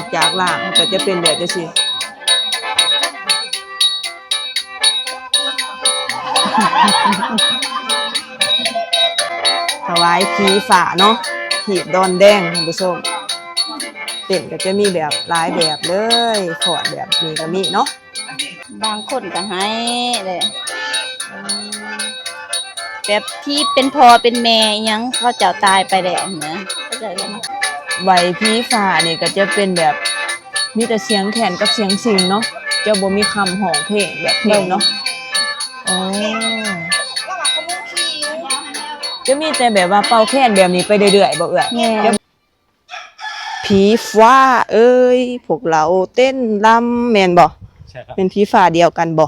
อกจากล่างมันก็จะเป็นแบบจังซี่ถวายผีฝ่าเนาะหีบดอนแดงท่านผู้ชมเต็นก็จะมีแบบหลายแบบเลยขอดแบบนี้ก็มีเนาะบางคนก็ให้เลยแบบที่เป็นพอเป็นแม่อิหยังเขาเจ้าตายไปแล้วนะเข้าใจไหม ไหวผีฝ่านี่ก็จะเป็นแบบมีแต่เสียงแขนกับเสียงสิงเนาะจะบ่มีคำห้องเพลงแบบเพลงเนาะอ๋อจะมีแต่แบบว่าเป่าแค้นแบบนี้ไปเรื่อยๆบ่เอ่ยแม่ผีฟ้า เอ้ยพวกเราเต้นรำแม่นบ่ใช่ครับเป็นผีฟ้าเดียวกันบ่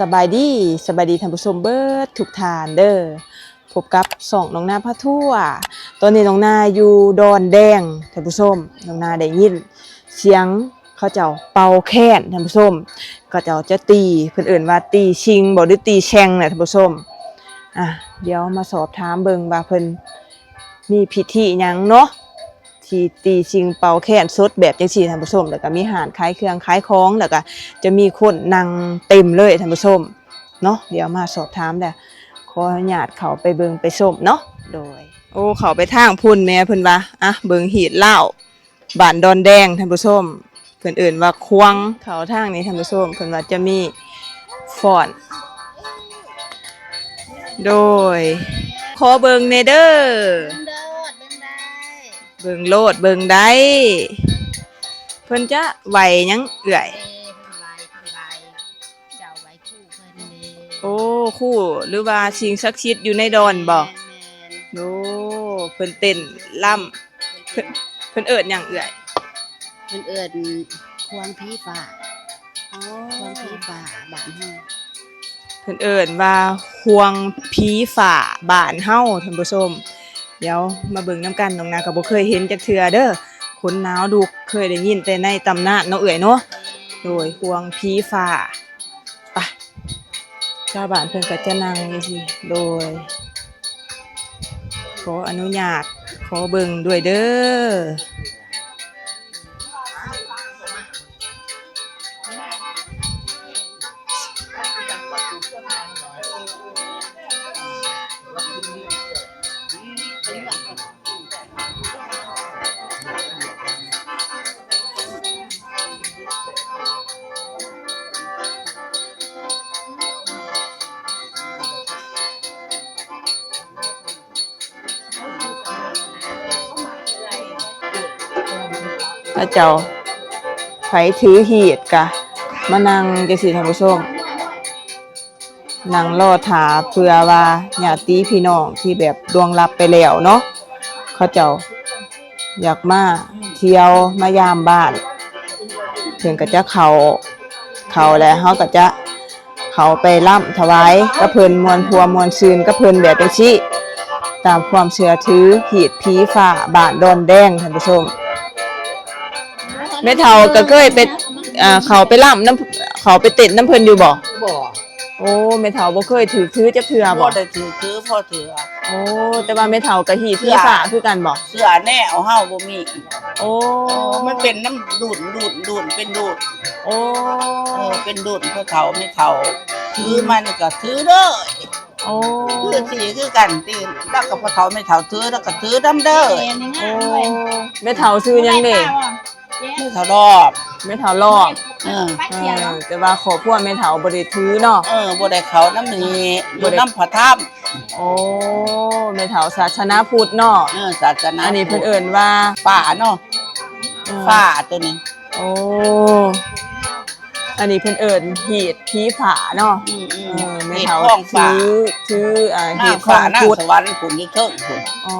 สบายดีสบายดีท่านผู้ชมเบิร์ดทุกทานเด้อพบกับสองน้องนาพระทั่ว ตอนนี้น้องนาอยู่ดอนแดงท่านผู้ชมน้องนาได้ยิน เสียงเขาเจ้าเป่าแค้นท่านผู้ชมเขาเจ้าจะตีเพิ่อนเอิ่นว่าตีชิงบ่หรือตีแช่งน่ะท่านผู้ชมอะเดี๋ยวมาสอบถามเบิงว่าเพิ่นมีพิธีหยังเนาะ ที่ตีชิงเป่าแค้นสดแบบจังซี่ท่านผู้ชมแล้วก็มีอาหารขายเครื่องขายของแล้วก็จะมีคนนั่งเต็มเลยท่านผู้ชมเนาะเดี๋ยวมาสอบถามเด้อขออนุญาตเขาไปเบิงไปชมเนาะโดย โอ้เขาไปทางพุ่นแม่เพิ่นว่าอะเบิงหีดเหล้าบ้านดอนแดงท่านผู้ชมเพิ่นเอื่นว่าควงเขาทางนี้ท่านผู้ชมเพิ่นว่าจะมีฟอนโดย ขอเบิงในเดอเบิ่งโลด เบิ่งได้เบิ่งโลดเบิ่งได้เพิ่นจะไหวหยังเอื่อยเอ้ผู้ไรผู้ไรเจ้าไว้คู่เพิ่นเด้โอ้คู่หรือว่าสิ่งศักดิ์สิทธิ์อยู่ในดอนบ่แม่นโอ้เพิ่นเต้นล่ำเพิ่นเพิ่นเอิ้นหยังเอื่อยเพิ่นเอิ้นควงผีฟ้าควงผีฟ้าบ้านเฮาเพิ่นเอิ้นว่าห่วงผีฝ่าบ้านเฮาท่านผู้ชม เดี๋ยวมาเบิ่งน้ำกันน้องนาก็บ่เคยเห็นจักเทื่อเด้อคนหนาวดูเคยได้ยินแต่ในตำนานเนาะเอ่ยเนาะโดยควงผีฝ่าไปชาวบ้านเพิ่นก็จะนั่งจังซี่โดย ขออนุญาตขอเบิ่งด้วยเด้อ พระเจ้าไผถือหีดกะมานั่งจังซี่ท่านผู้ชมนั่งรอถาเพื่อว่าญาติพี่น้องที่แบบดวงรับไปแล้วเนาะเขาเจ้าอยากมาเที่ยวมายามบ้านเพิ่นก็จะเขาเขาแล้วเฮาก็จะเขาไปร่ำถวายกับเพิ่นมวลพัวมวลซืนกับเพิ่นแบบจังซี่ตามความเชื่อถือหีดผีฟ้าบ้านดอนแดงท่านผู้ชม แม่เฒ่าก็เคยไปอ่าเข้าไปร่ำน้ำเข้าไปเต้นน้ำเพิ่นอยู่บ่บ่โอ้แม่เฒ่าบ่เคยถือถือจักเทื่อบ่บ่ได้ถือคือพ่อถือโอ้แต่ว่าแม่เฒ่าก็หีดพี่ฝาคือกันบ่เสื้อแน่เอาเฮาบ่มีโอ้มันเป็นน้ำดูดดูดดูดเป็นดูดโอ้เออเป็นดูดพ่อเฒ่าไม่เฒ่าถือมันก็ถือเด้อโอ้คือสีคือกันตีแล้วก็พ่อเฒ่าไม่เฒ่าถือแล้วก็ถือดํเด้อเอ็นยังไงโอ้ด้วยแม่เฒ่าซื้อหยังเด้ ไม่เฒ่ารอบแม่เฒ่ารอบเออเออแต่ว่าขอพวกแม่เฒ่าบ่ได้ถือเนาะเออบ่ได้เขาน้ำนี้อยู่น้ำพระธรรมโอ้แม่เฒ่าศาสนาพุทธเนาะเออศาสนาอันนี้เพิ่นเอิ้นว่าฝ้าเนาะเออฝ้าตัวนี้โอ้อันนี้เพิ่นเอิ้นหีดผีฝาเนาะอืมอืเอมอแม่เฮ็ดเฒ่าของถืฝ้าอถืออ่าหน้าหีดขอฝ้างหน้าพุทธสวรรค์คุณอยู่เทิงคุณอ๋อ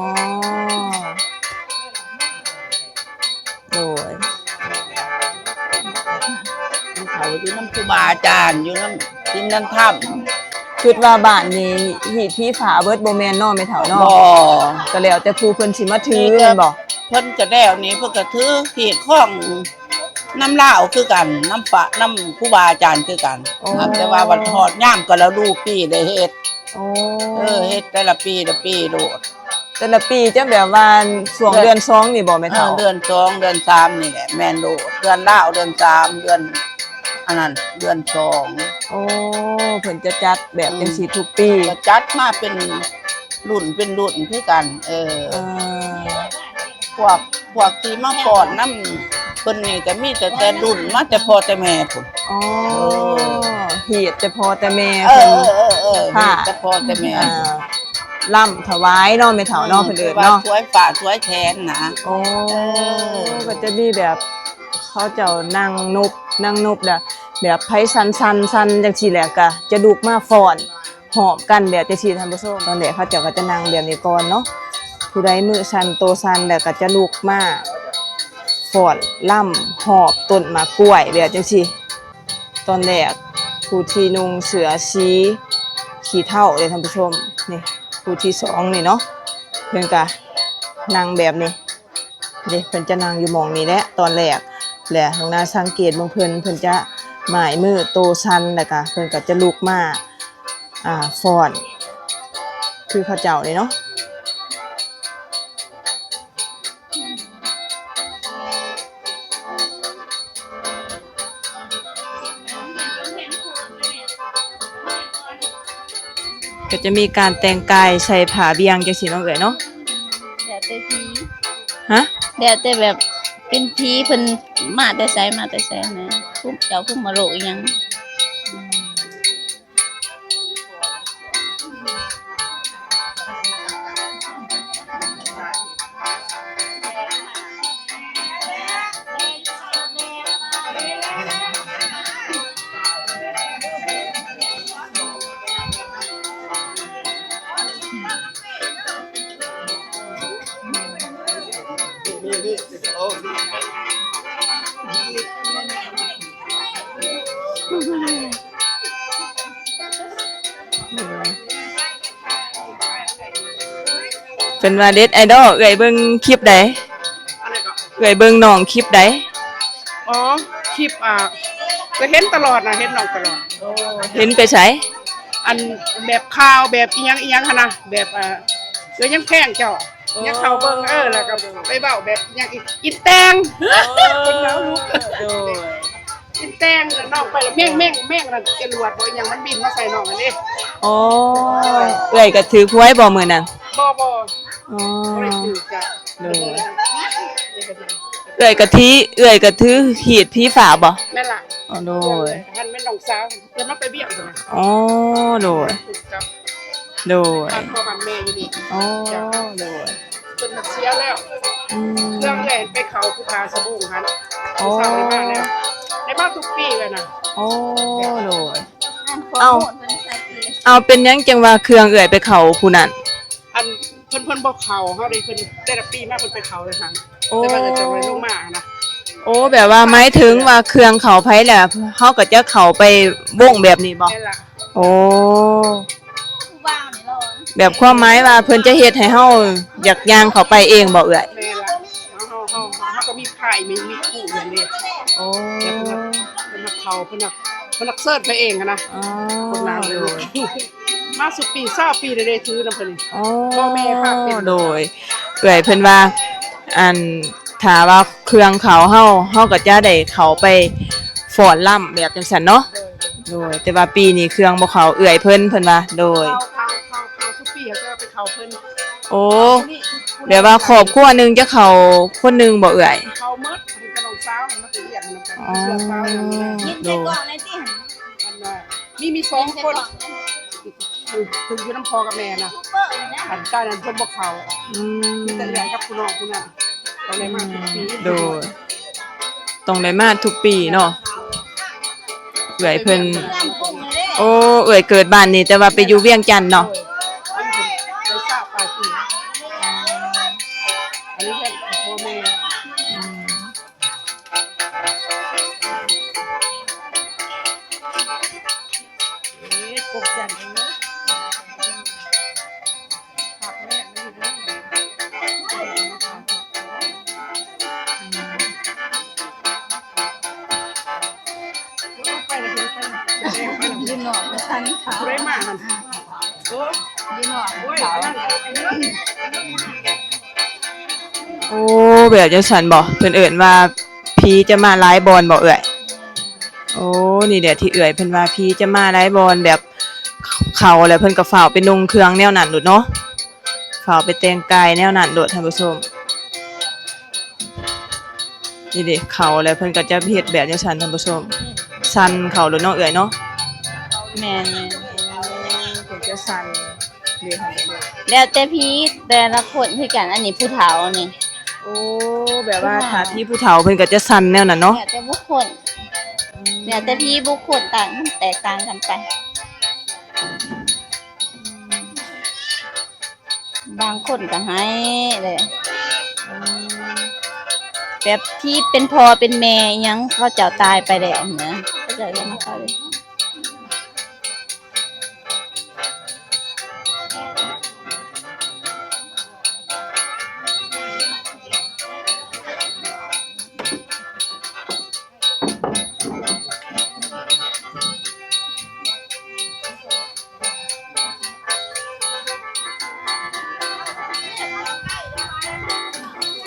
อยู่น้ำครูบาอาจารย์อยู่น้ำทิมน้ำถ้ำคิดว่าบ้านนี้หีดพี่ฝาเบิดบ่แม่นเนาะแม่เฒ่าเนาะบ่ก็แล้วแต่ผู้เพิ่นสิมาถือแม่นบ่เพิ่นก็แล้วนี่เพิ่นก็ถือเหตุข้องน้ำลาวคือกัน น้ำฝะน้ำครูบาอาจารย์คือกันครับแต่ว่าวันทอดย่ามก็แล้วดูปีได้เฮ็ดโอ้เออเฮ็ดแต่ละปีละปีโดดแต่ละปีจะแบบว่าช่วงเดือนเดือนสองนี่บ่แม่เอเฒ่าอเดือนสองเดือนสามนี่แหละแม่นโดดเดือนดาวเดือนสามเดือน อันนั้นเดือนสองโอ้เพิ่นจะจัดแบบจังซี่ทุกปีก็จัดมาเป็นรุ่นเป็นรุ่นคือกัน เออเออพวกพวกที่มาก่อนน้ำเพิ่นนี่ก็มีแต่แต่รุ่นมาแต่พ่อแต่แม่พุ่นอ๋อเฮ็ดแต่พอแต่แม่เอเพิ่อนเออเออเออค่ะมีแต่พ่อแต่แม่อ่าล่ำถวายเนาะแม่เฒ่าเนาะเพิ่นเอิ้นเนาะว่สวยฝ่าสวยแทนนะ โอ้เออ ก็จะมีแบบเขาเจ้านั่งนบนั่งนบน่ะ แบบไผสันสันสันจังซี่แหละก็จะลุกมาฟอนหอมกันแบบจังซี่ท่านผู้ชมตอนแรกเขาเจ้าก็จะนั่งแบบนี้ก่อนเนาะผู้ใดมือสันโตสันแล้วก็จะลุกมาฟอนล่ำหอบต้นมากล้วยแบบจังซี่ตอนแรกผู้ที่นุ่งเสือสีขี้เท่าเลยท่านผู้ชมนี่ผู้ที่สองนี่เนาะเพิ่อนก็นั่งแบบนี้เด็กเพิ่อนจะนั่งอยู่มองนี้แหละตอนแรกแหละน้องนาสังเกตบิ่งเพิ่อนเพิ่อนจะ หมายมือโตชันแล้วก็เพิ่นก็จะลุกมาอ่าฟ้อน คือเขาเจ้านี่เนาะก็จะมีการแต่งกายใส่ผ้าเบียงจังซี่เนาะเอ้ยเนาะแดดแต่ผีฮะแดดแต่แบบเป็นผีเพิ่นมาแต่ไสมาแต่ไสนะ คุ้มเจ้าคุ้ม เป็นว่าเด็ดไอดอลเอ่ยเบิ่งคลิปใดอะไรก็เอ่ยเบิ่งน้องคลิปใดอ๋อคลิปอ่าก็เห็นตลอดนะเห็นน้องตลอด เห็นไปไสอันแบบข่าวแบบอีหยังอีหยังหั้นนะแบบอ่าเดี๋ยวยังแพงเจ้ายังเข้าเบิ่งเออแล้วก็ไปเบ้าแบบอิหยังอีกกินแตงคนหนาวลุกโดยกินแตงแล้วน้องไปแล้วแม่งแม่งแม่งนั่นจรวดบ่อีหยังมันบินมาใส่น้องอันนี้โอ้เอ่ยก็ถือหวยบ่มื้อนั้นบ่บ่ อ๋อบ่ได้ถือจ้ะโดยเอ่ยก็ทีเอ่ยก็ถือหีดผีฝาบ่แม่นล่ะอ๋อโดยท่านแม่นน้องสาวเพิ่นมาไปเบี้ยงพุ่นน่ะอ๋อโดยกับโดยบ้านพ่อบ้านแม่อยู่นี่อ๋อโดยเพิ่นน่ะเสียแล้ว อืมเรื่องใหญ่ไปเขาภูพาสะบุงฮันโอ้สาวในบ้านแล้วในบ้านทุกปีเลยนะโอ้โดยอันเอ้าโคตรเพิ่นใส่เกลือเอาเป็นหยังจังว่าเครื่องเอ่ยไปเข้าผู้นั้นอัน เพิ่นเพิ่นบอกเขาเขาได้เพิ่นได้ละปีมากเพิ่นไปเขาเลยฮันโอ้ แต่ว่าจะไปลงมานะโอ้แบบว่าหมายถึงว่าเครื่องเขาไผแหละเฮาก็จะเข้าไปวงแบบนี้บ่นี่ล่ะโอ้ผู้บ่าวนี่ร้อนแบบความหมายว่าเพิ่นจะเฮ็ดให้เฮาอยากย่างเข้าไปเองบ่เอ่ยแม่ล่ะเฮาเฮาเฮาเฮาก็มีไผ่มีมีคู่อย่างนี้โอ้เพิ่นนักเพิ่นนักเขาเพิ่นนักเพิ่นนักเสิร์ชไปเองอะนะอ๋อคนนานเลย มาสุดปีเศร้าปีได้ได้ถือนำเพิ่นนี่ อ๋อพ่อแม่พาเป็น โดยเอ่ยเพิ่นว่า อันถ้าว่าเครื่องเขาเฮาเฮาก็จะได้เข้าไปฟ้อนล่ำแบบจังซั่นเนาะโดย แต่ว่าปีนี้เครื่องบ่เข้าเอื่อยเพิ่นเพิ่นว่าโดย เขาเขาเขาเขาสุดปีเขาจะไปเขาเพิ่นโอ้ผู้นี้ผู้นี้แบบว่าครอบครัวหนึงจะเข้าคนหนึงบ่เอื่อย เขาเมดมันกระดองสาวมันมาตีเรียกมันกันอ๋อเสื้อสาวอย่างนี้นะยินใส่กล่องในที่หันมันว่ามีมีสองใส่คนกล่อง คือคืออยู่น้ำพอกับแม่นะซุปเปอร์เลยนะอันใต้นั้นเพิ่นบ่เขาอืมมีแต่ใหญ่กับคุณน้องคุณน่ะตอนนี้มาทุกปีโดยต้องได้มาทุกปีเนาะเอื่อยเพิ่นเพื่อนกุ้งเลยเด้โอ้เอื่อยเกิดบ้านนี้แต่ว่าไปอยู่เวียงจันทน์เนาะโดยอันนี้เพิ่นได้ทราบปลายปีอันนี้แค่พ่อแม่เอ๊ะกบจันทร์ เลยไปเลยไปเลยไปเลยยืนหนอกมาทันเขาได้าหันโอ้แบบจังซั่นบ่เพิ่นเอิ้นว่าผีจะมาหลายบอนบ่เอ่ยโอ้นี่แหละที่เอ่ยเพิ่นว่าผีจะมาหลายบอนแบบเขาแล้วเพิ่นก็ฝ้าวไปนุ่งเครื่องแนวนั้นโดดเนาะฝ้าวไปแต่งกายแนวนั้นโดดท่านผู้ชมนี่เด้เขาแล้วเพิ่นก็จะเฮ็ดแบบจังซั่นท่านผู้ชมสันเขาโดดเนาะเอ่ยเนาะ แม่นเพิ่นจะสั่นเด้ท่านผู้ชมแล้วแต่พี่แต่ละคนคือกันอันนี้ผู้เฒ่านี่ โอ้แบบว่าถ้าพี่ผู้เฒ่าเพิ่นก็จะสั่นแนวนั้นเนาะแล้วแต่บุคคลแล้วแต่พี่บุคคลต่างมันแตกต่างกันไป บางคนก็ให้เลยแบบที่เป็นพอเป็นแม่ยังเขาเจ้าตายไปแล้วเนะก็จะเรียกมาเขาเลย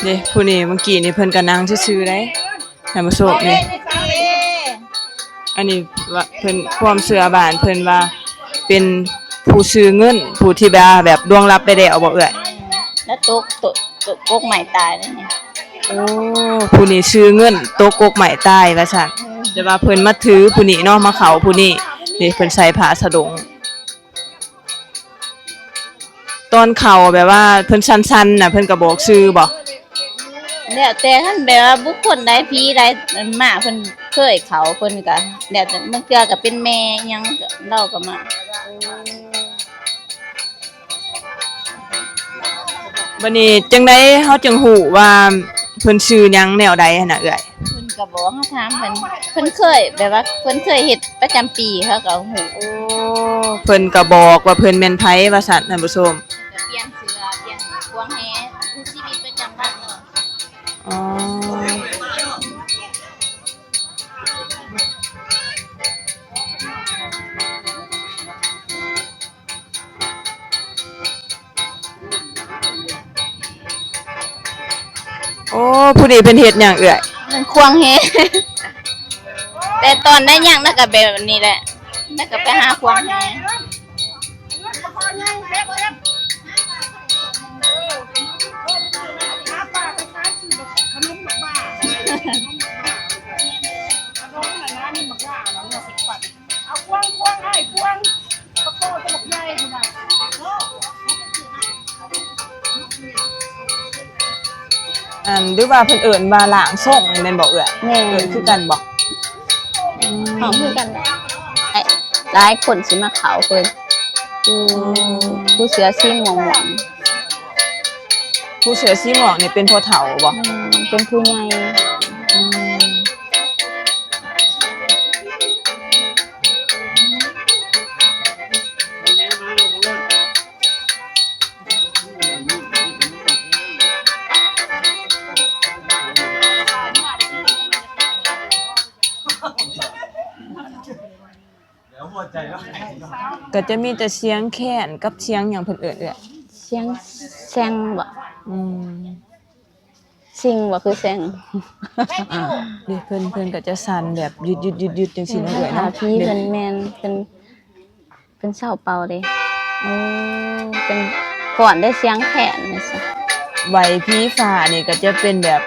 เด้ผู้นี้เมื่อกี้นี่เพิ่นก็นั่งซื่อๆได้ท่านผู้ชมนี่อันนี้ว่าเพิ่นความเชื่อบ้านเพิ่นว่าเป็นผู้ซื้อเงิน ผู้ที่แบบแบบดวงรับไปได้เอาบ่เอ่ยแล้วตกตกตกกกใหม่ตายเลยเนี่ยโอ้ผู้นี้ซื้อเงินตกกกใหม่ตายว่าซั่นแต่ว่าเพิ่นมาถือผู้นี้เนาะมาเข้าผู้นี้นี่เพิ่นใส่ผ้าสะดงตอนเข้าแบบว่าเพิ่นสั้นๆน่ะเพิ่นก็บอกชื่อบ่ แล้วแต่ท่านแบบว่าบุคคลใดพี่ใดมาเพิ่นเคยเขาเพิ่นก็แล้วแต่มันเกือก็เป็นแม่อิหยังก็เล่าก็มาบัดนี้จังได๋เฮาจึงฮู้ว่าเพิ่นชื่อหยังแนวใดหั่นน่ะเอ่ยเพิ่นก็บอกเขาถามเพิ่นเพิ่นเคยแบบว่าเพิ่นเคยเฮ็ดประจำปีเขาก็ฮู้โอ้เพิ่นก็บอกว่าเพิ่นแม่นไผว่าซั่นท่านผู้ชมก็เปลี่ยนเสื้อเปลี่ยนพวงแฮ อ๋อ โอ้ผู้นี้เป็นเฮ็ดหยังเอ่ยมันควงแฮแต่ตอนได้ยังน่ะก็แบบนี้แหละน่ะก็ไปหาควงแฮ ว่าเพิ่นเอิ้นว่าหลางส่งแม่นบ่เอ่ยแม่เอิ้นคือกันบ่ของคือกันแหละไอ้หลายคนสิมาเขาเพิ่นผู้ผู้เสือซีม่วงหวานผู้เสือสีหมอกนี่เป็นพ่อเฒ่าบ่อืมเป็นผู้ใหญ่ ก็จะมีแต่เสียงแค้นกับเสียงหยังเพิ่นเอิ้นเอ่ยเสียงแซงบ่อืมซิงบ่คือแซงนี่เพิ่นเพิ่นก็จะสั่นแบบยุดยุดยุดยุดจังซี่เนาะเอ่ยหาเนาะพี่เพิ่นแม่นเพิ่นเพิ่นเศร้าเป่าเด้โอ้เป็นก่อนได้เสียงแขนนี่ซะไหวพี่ฟ้านี่ก็จะเป็นแบบ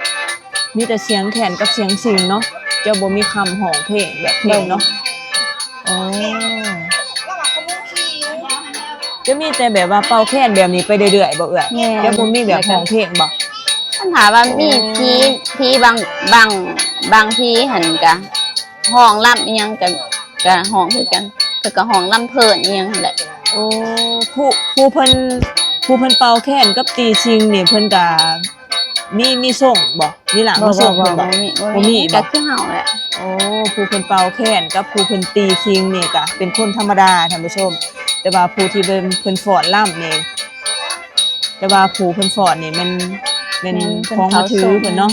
มีแต่เสียงแขนกับเสียงสิงเนาะจะบ่มีคำห้องเพลงแบบเพลงเนาะอ๋อ จะมีแต่แบบว่าเป่าแค้นแบบนี้ไปเรื่อยๆบ่เอ่ยแม่นจะบ่มีแบบห้องเพลงบ่คันถามว่ามีพี่พี่บางบางบางพี่หั่นก็ห้องรับอีหยังก็ก็ห้องคือกันก็ก็ห้องลำเพิ่นอีหยังนั่นแหละโอ้ผู้ผู้เพิ่นผู้เพิ่นเป่าแค้นกับตีชิงนี่เพิ่นก็ มีมีส่งบ่มีหลังมาส่งเพิ่นบ่มีบ่มีบ่ก็คือเฮาแหละโอ้ผู้เพิ่นเป่าแค้นกับผู้เพิ่นตีคิงนี่ก็เป็นคนธรรมดาท่านผู้ชม แต่ว่าผู้ที่เพิ่นเพิ่นฟ้อนล่ำนี่แต่ว่าผู้เพิ่นฟ้อนนี่มันเป็นของมาถือเพิ่นเนาะ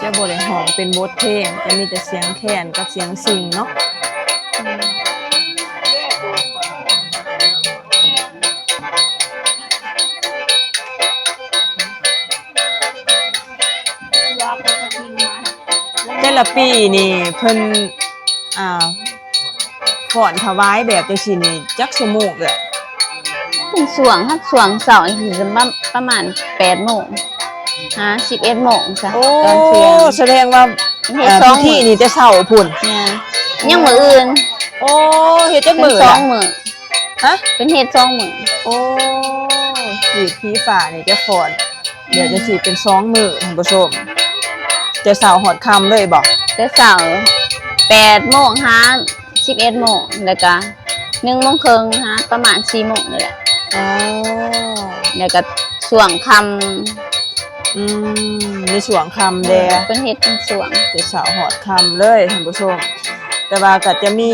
จะจะบ่ได้ห้องเป็นบทเพลงจะมีแต่เสียงแคนกับเสียงซิงเนาะ ละปีนี่เพิ่นอ่าก่อนถวายแบบจังซี่นี่จักชั่วโมงเอ้ยเป็นสวงฮัดสวงเสาร์อีกทีจะประมาณแปดโมงฮะสิบเอ็ดโมงจ้ะโอ้ตอนเที่ยงแสดงว่าเฮ็ดเอ่อสองพิธีมื้อนี่จะเช้าพุ่น เนี่ยยังมืออื่นโอ้เฮ็ดจักเป็นมื้อสอล่ะงมือฮะ เป็นเฮ็ดสองมือโอ้ผีผีฝ่านี่จะฟอนเดี๋ยวจะสิเป็นสองมื้อท่านผู้ชม จะเช้าฮอดค่ำเลยบ่แต่เสาร์แปดโมงฮะสิบเอ็ดโมงแล้วก็หนึ่งโมงครึ่งฮะประมาณสี่โมงนี่แหละอ๋อแล้วก็สวงคอืมในช่วงค่ำำแดเป็นเฮ็ดเป็นสวงจะเช้าฮอดค่ำเลยท่านผู้ชม แต่ว่าก็จะมี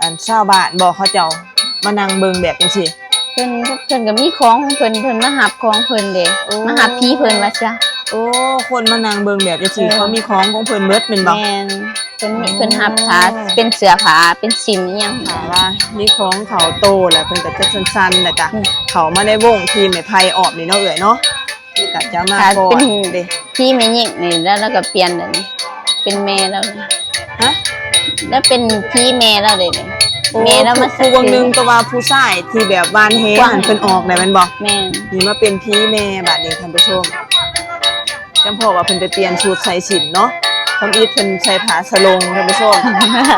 อันชาวบ้านบอกเขาเจ้ามานั่งเบิ่งแบบจังซี่เพิ่นเพิ่นก็มีของของเพิ่นเพิ่นมาหับของเพิ่นเด้โอ้มาหับพี่เพิ่นว่าจ้ะ โอ้คนมานั่งเบิ่งแบบจังซี่เออ เขามีของของเพิ่นเบิดแม่นบ่แม่นเพิ่นมีอ๋อเพิ่นหับผ้าเป็นเสื้อผ้าเป็นสินอิหยังถามว่ามีของเขาโตแล้วเพิ่นก็จะสั้นๆแล้วก็อืมเขามาในวงทีมไม้ไผ่ออกนี่เนาะเอ้ยเนาะก็จะมาถ้าก่อเป็น นเด้พี่แม่หญิงนี่แล้วแล้วก็เปลี่ยนแล้วนี่เป็นแม่แล้วนี่ฮะ แล้วเป็นพี่แม่แล้วเด้นี่แม่แล้วมาผู้วงหนึงก็ว่าผู้ชายที่แบบวานเฮกว้าง หันเพิ่นออกได้แม่นบ่แม่นนี่มาเป็นพี่แม่บัดนี้ท่านผู้ชม จำพอว่าเพิ่นไปเปลี่ยนชุดใส่สินเนาะทำอีทเพิ่นใส่ผ้าสลงท่านผู้ชม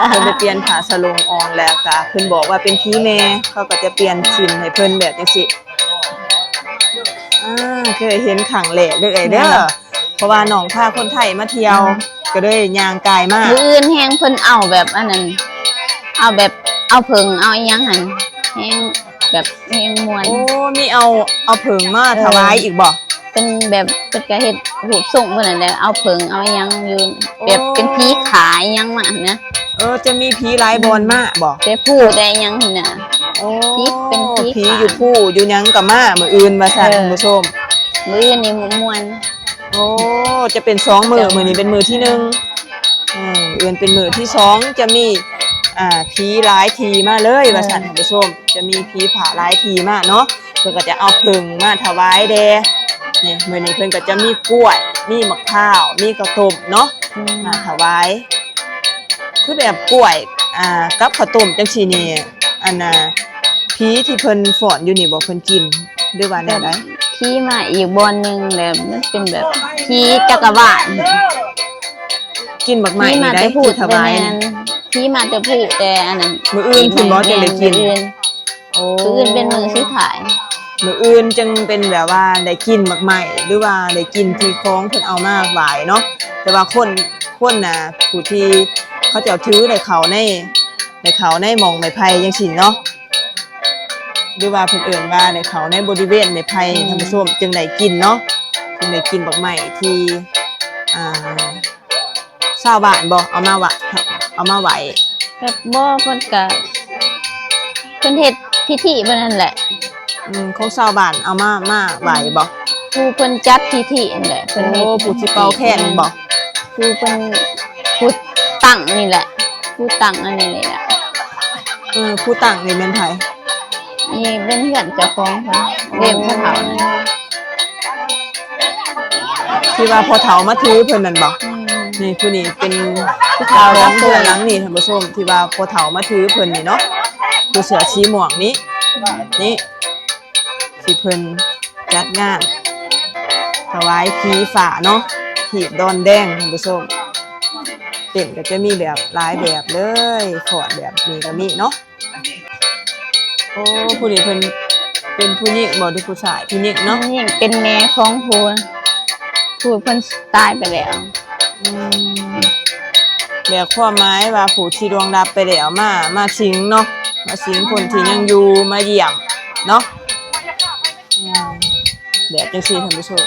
เพิ่นไปเปลี่ยนผ้าสลงอองแล้วก็เพิ่นบอกว่าเป็นพี่แม่เขาก็จะเปลี่ยนสินให้เพิ่นแบบจังซี่อ่าเคยเห็นขังแหลกเด้อเอ้ยเด้อเพราะว่าน้องพาคนไทยมาเที่ยว ก็เลยย่างกายมาก มื้ออื่นแฮงเพิ่นเอาแบบอันนั้น เอาแบบเอาเพิงเอาอิหยังหั่นแฮงแบบแฮงม่วน โอ้ มีเอาเอาเผิงมาถวายอีกบ่ เป็นแบบเป็นกระเฮ็ดรูปทรงเพิ่นนั่นแหละเอาเพิงเอาอิหยังอยู่แบบโอ้เป็นผีขายอิหยังมานะเออจะมีผีหลายบอนมาบ่แต่ผู้แต่อิหยังนี่น่ะโอ้ผีเป็นผีผีขาว อยู่ผู้อยู่หยังกับมามื้ออื่นว่าซั่นเออท่านผู้ชม มื้ออื่นนี่ม่วนโอ้จะเป็นสองมือมือนี้เป็นมือที่หนึ่งอืมอื่นเป็นมือที่สองจะมี อ่าผีหลายทีมาเลยว่าสันท่านผู้ชม จะมีผีผาหลายทีมาเนาะเพิ่นก็จะเอาพึ่งมาถวายแด เนี่ยมือนี้เพิ่นก็จะมีกล้วย มีมะพร้าว มีกระต้มเนาะอืมมาถวาย คือแบบกล้วย อ่า กับข้าวต้มจังซี่นี่อันน่ะผีที่เพิ่นฟ้อนอยู่นี่บ่เพิ่นกินหรือว่าแนวใดพี่มาอีกบอนหนึงแบบมันเป็นแบบพี่จักรวาลกินบักไม้พี่มานี่ได้แต่พูพูดดถแต่วายแม่นพี่มาแต่พูดแต่อันนั้นมื้ออื่นเพิ่นบ่จะได้กินมื้ออื่นโอ้มื้ออื่นเป็นมือสุดท้าย มืออื่นจึงเป็นแบบว่าได้กินมากใหม่หรือว่าได้กินที่คล้องเพิ่นเอามาไหวเนาะแต่ว่าคนคนน่ะผู้ที่เขาจะเอาถือได้เขาในในเขาในหมองไม้ไผ่จังซี่เนาะหรือว่าเพิ่นเอิ้นว่าในเขาในบริเวณไม้ไผ่ท่านผู้ชมจึงได้กินเนาะจึงได้กินบักใหม่ที่อ่าชาวบ้านบ่เอามาว่าเอามาไหวแบบบ่เพิ่นก็เพิ่นเฮ็ดพิธีเพิ่นนั่นแหละ อืมของชาวบ้านเอามามาไหวบ่ผู้เพิ่นจัดพิธีนั่นแหละเพิ่นเฮ็ดโอ้ผู้ที่เป่าแค้นบ่ผู้เพิ่นผู้ตั้งนี่แหละ ผู้ตั้งอันนี้เลยแหละเออผู้ตั้งนี่แม่นไผนี่เป็นเพื่อนเจ้าของเพิ่นเลี้ยงผู้เฒ่านั่นที่ว่าพอเถามาถือเพิ่นนั่นบ่อืมนี่ผู้นี้เป็นผู้ชายรับเพื่อนหลังนี่ท่านผู้ชมที่ว่าพอเถามาถือเพิ่นนี่เนาะผู้เสือชี้หมวกนี้นี่ ที่เพิ่นจัดงาน ถวายผีฝ่าเนาะหีบดอนแดงท่านผู้ชมเต็นก็จะมีแบบหลายแบบเลยขอดแบบนี้ก็มีเนาะโอ้ผู้นี้เพิ่นเป็นผู้หญิงบ่หรือผู้ชายผู้หญิงเนาะนี่เป็นแม่ของผู้ผู้เพิ่นตายไปแล้วอืมแบบความหมายว่าผู้ที่ดวงดับไปแล้วมา มาสิงเนาะมาสิงคนที่ยังอยู่มาเยี่ยมเนาะอืม แบบจังซี่ท่านผู้ชม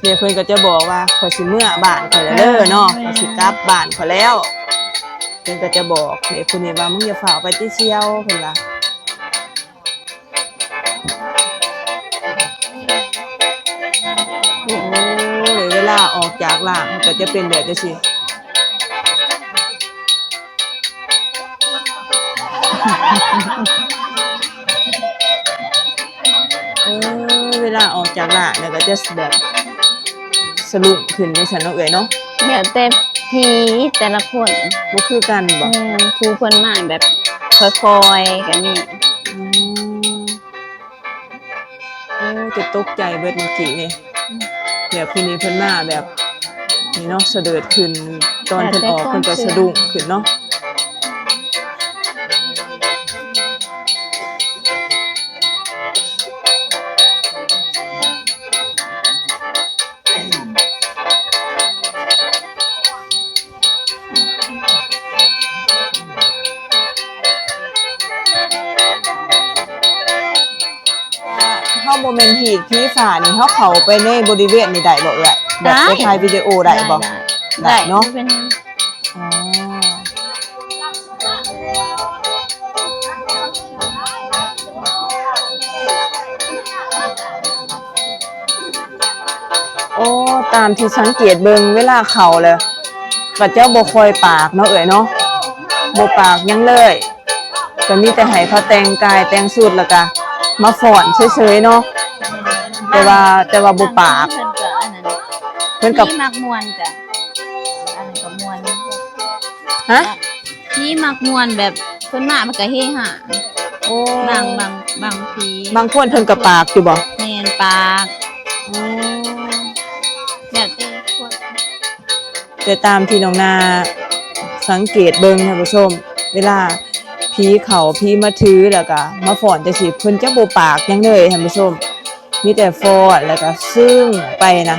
เดี๋ยวเพิ่นก็จะบอกว่าขอยสิเมื่อบ้านขอยแล้วเด้อเนาะขอยสิกลับบ้านขอยแล้วเพิ่นก็จะบอกเด็กคนนี้ว่ามึงอย่าฝ่าไปที่เที่ยวเพิ่นว่าโอ้ยเวลาออกจากล่างก็จะเป็นแบบจังซี่ ออเวลาออกจากล่างเนี่ยก็จะแบบสลุกขึ้นจังซั่นเนาะเอ้ยเนาะเดี๋ยวแต่ผีแต่ละคนบ่คือกันบ่อืมครูเพิ่นมาแบบค่อยๆก็มีอืมโอ้จะตกใจเบิดเมื่อกี้นี่แบบคืนนี้เพิ่นมาแบบนี่เนาะเสด็จขึ้นตอนเพิ่นออกเพิ่นก็สะดุ้งขึ้นเนาะ หีดที่ฝานี่เฮาเขาไปในบริเวณนี่ได้บ่เอ่ยแบบไปถ่ายวิดีโอได้บ่ ได้ได้เนาะป็นไรอ๋อโอ้ ตามที่สังเกตเบิงเวลาเขาเลยก็เจ้าบ่คอยปากเนาะเอ่ยเนาะบ่ปากหยังเลยก็มีแต่ให้เขาแต่งกายแต่งสูทแล้วก็มาฟ้อนเฉยๆเนาะ แต่ว่าแต่ว่าบ่ปาก เพิ่นก็อันนั้นเพิ่นกับพี่มักมวนจ้ะอันนั้นก็มวนฮะพี่มักมวนแบบเพิ่นมามันก็เฮฮาโอ้บางบางบางทีบางคนเพิ่นก็ปากอยู่บ่แม่นปากแบบแต่คนแต่ตามที่น้องนาสังเกตเบิ่งท่านผู้ชม เวลาผีเขาผีมาถือแล้วก็มาฟ้อนจังซี่เพิ่นจะบ่ปากหยังเลยท่านผู้ชม มีแต่ฟ้อนแล้วก็ซึ่งไปนะ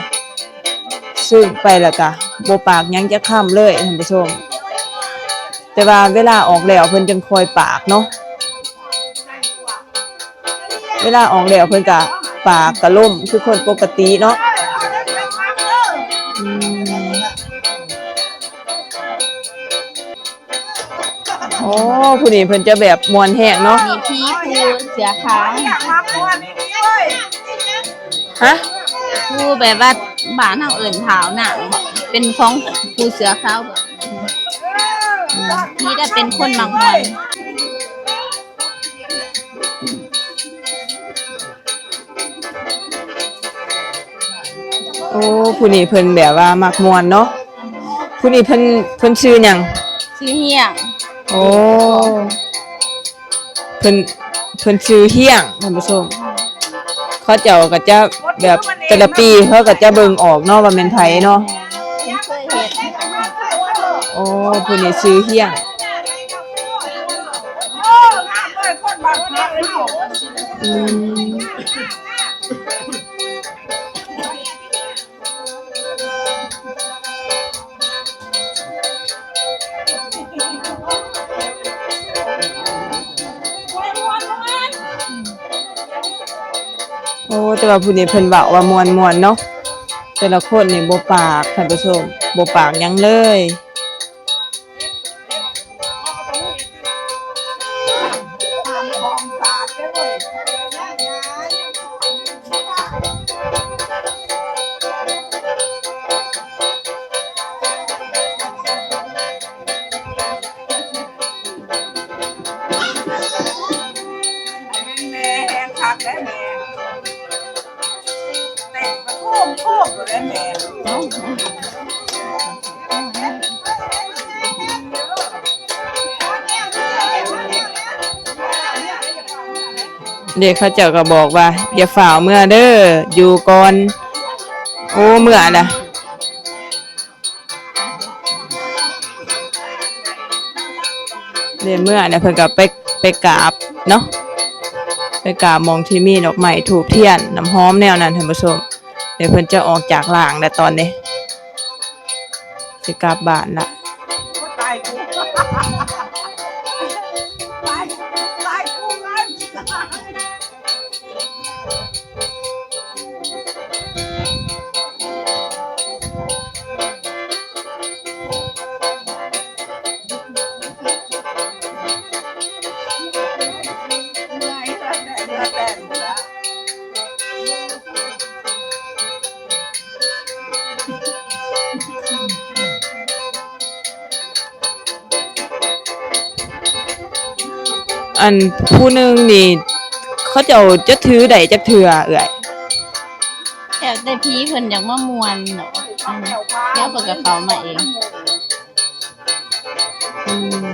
ซึ่งไปแล้วก็บ่ปากยังจะค้ำเลยท่านผู้ชม แต่ว่าเวลาออกแล้วเพิ่นจังคอยปากเนาะเวลาออกแล้วเพิ่นก็ปากกะล่มคือคนปกติเนาะอืมโอ้ผู้นี้เพิ่นจะแบบมวนแห้งเนาะมีพี่ผู้เสือขาว ฮะผู้แบบว่าบ้านเฮาเอิ้นเท้าหนังเป็นของผู้เสือขาวนี่ได้เป็นคนมักมวนโอ้ผู้นี้เพิ่นแบบว่ามักมวนเนาะผู้นี้เพิ่นเพิ่นชื่อหยังชื่อเฮียงโอ้เพิ่นเพิ่นชื่อเฮียงท่านผู้ชม เขาเจ้าก็จะแบบแต่ละปีเขาก็จะเบิ่งออกเนาะว่าแม่นไผเนาะเพิ่นเคยเฮ็ดโอ้ผู้นี้ซื้อเฮี้ยงอืม โอ้แต่ว่าผู้นี้เพิ่นเว้าว่ามวนมวนๆเนาะแต่ละคนนี่บ่ปากท่านผู้ชมบ่ปากหยังเลย เด็กเขาเจ้าก็บอกว่า อย่าฝ่าวเมื่อเด้ออยู่ก่อน โอ้เมื่อนะเดี๋ยวเมื่อเนี่ยเพิ่นก็ไปไปกราบเนาะไปกราบมองที่มีดอกไม้ถูกเทียนน้ำหอมแนวนั้นท่านผู้ชมเดี๋ยวเพิ่นจะออกจากหลางแล้วตอนนี้ กลับบ้านละ อันผู้หนึงนี่ เขาเจ้าจะถือได้จักเทื่อเอ้อยแต่แต่พี่เพิ่นอยากมามวนเนาะอืมแล้วเพิ่นก็เข้ามาเองอืม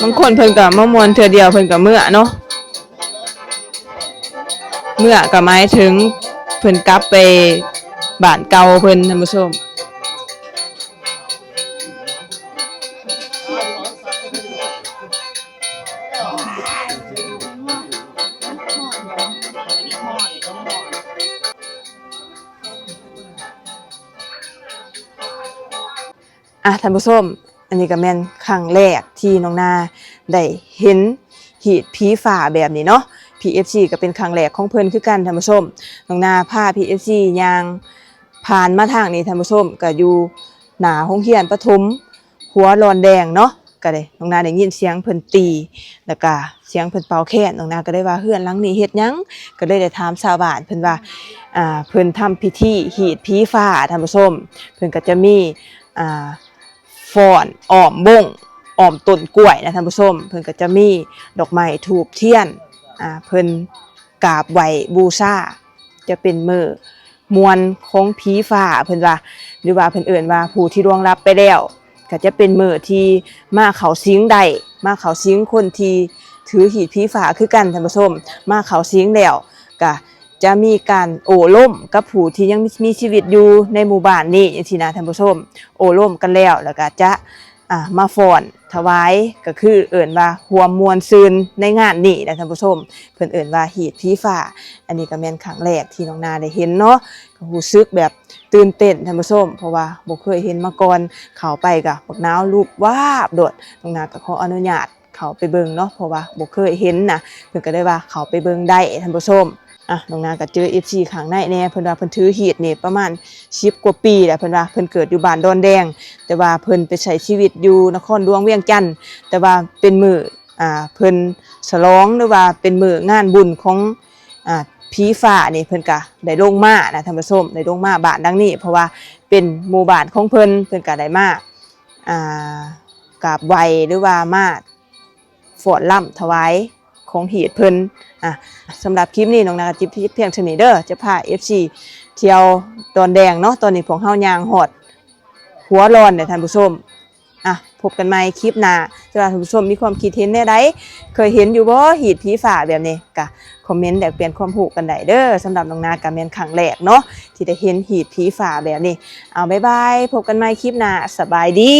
บางคนเพิ่นก็มามวนเทื่อเดียวเพิ่นก็เมื่อเนาะเมื่อก็หมายถึงเพิ่นกลับไปบ้านเก่าเพิ่นท่านผู้ชม อะท่านผู้ชมอันนี้ก็แม่นครั้งแรกที่น้องนาได้เห็นหีดผีฝ่าแบบนี้เนาะ PFC ก็เป็นครั้งแรกของเพิ่นคือกันท่านผู้ชมน้องนาพา PFC ยางผ่านมาทางนี้ท่านผู้ชมก็อยู่หน้าโรงเรียนประถมหัวรอนแดงเนาะก็ได้น้องนาได้ยินเสียงเพิ่นตี แล้วก็เสียงเพิ่นเป่าแคนน้องนาก็ได้ว่าเฮือนหลังนี้เฮ็ดหยังก็เลยได้ถามชาวบ้านเพิ่นว่าอ่าเพิ่นทำพิธีหีดผีฟ้าท่านผู้ชมเพิ่นก็จะมีอ่า ฟอนอ้อมบงอ้อมต้นกล้วยนะท่านผู้ชม เพิ่นก็จะมีดอกไม้ถูกเทียนอ่าเพิ่นกราบไหวบูชาจะเป็นมือมวลของผีฟ้าเพิ่นว่าหรือว่าเพิ่นเอิ่นว่าผู้ที่ล่วงลับไปแล้วก็จะเป็นมือที่มาเขาสิงได้มาเขาสิงคนที่ถือหีดผีฟ้าคือกันท่านผู้ชม มาเขาสิงแล้วก็ จะมีการโอล่มกับผู้ที่ยังมีชีวิตอยู่ในหมู่บ้านนี้อย่างที่นะท่านผู้ชม โอ้ร่มกันแล้วแล้วก็จะมาฟอนถวายก็คือเอิ่นว่าหัวมวลซืนในงานนี้นะท่านผู้ชม เพิ่นเอิ่นว่าหีดผีฟ้าอันนี้ก็แม่นครั้งแรกที่น้องนาได้เห็นเนาะก็รู้สึกแบบตื่นเต้นท่านผู้ชม เพราะว่าบ่เคยเห็นมาก่อนเข้าไปก็บักนาวรูปวาบโดดน้องนาก็ขออนุญาตเข้าไปเบิงเนาะเพราะว่าบ่เคยเห็นนะเพิ่นก็ได้ว่าเข้าไปเบิงได้ท่านผู้ชม อะน้องนาก็เจอ FC ข้างในแน่เพิ่นว่าเพิ่นถือหีดนี่ประมาณ10กว่าปีแล้วเพิ่นว่าเพิ่นเกิดอยู่บ้านดอนแดง แต่ว่าเพิ่นไปใช้ชีวิตอยู่นครหลวงเวียงจันทน์แต่ว่าเป็นมืออ่าเพิ่นฉลองหรือว่าเป็นมืองานบุญของอ่าผีฟ้านี่เพิ่นก็ได้ลงมานะท่านผู้ชมได้ลงมาบ้านดังนี้ เพราะว่าเป็นหมู่บ้านของเพิ่นเพิ่นก็ได้มาอ่ากราบไหวหรือว่ามาฟ้อนร่ำถวายของเหตุเพิ่น อะสำหรับคลิปนี้น้องนาจิบเพียงเท่านี้เด้อจะพา FC เที่ยวดอนแดงเนาะตอนนี้พวกเฮายางหอดหัวร้อนเนี่ยท่านผู้ชมอะพบกันใหม่คลิปหน้าถ้าท่านผู้ชมมีความคิดเห็นแน่ใดเคยเห็นอยู่บ่หีดผีฝ่าแบบนี้ก็คอมเมนต์แลกเปลี่ยนความรู้กันได้เด้อสำหรับน้องนากะแมนครั้งแรกเนาะที่ได้เห็นหีดผีฝ่าแบบนี้เอาบ๊ายบายพบกันใหม่คลิปหน้าสบายดี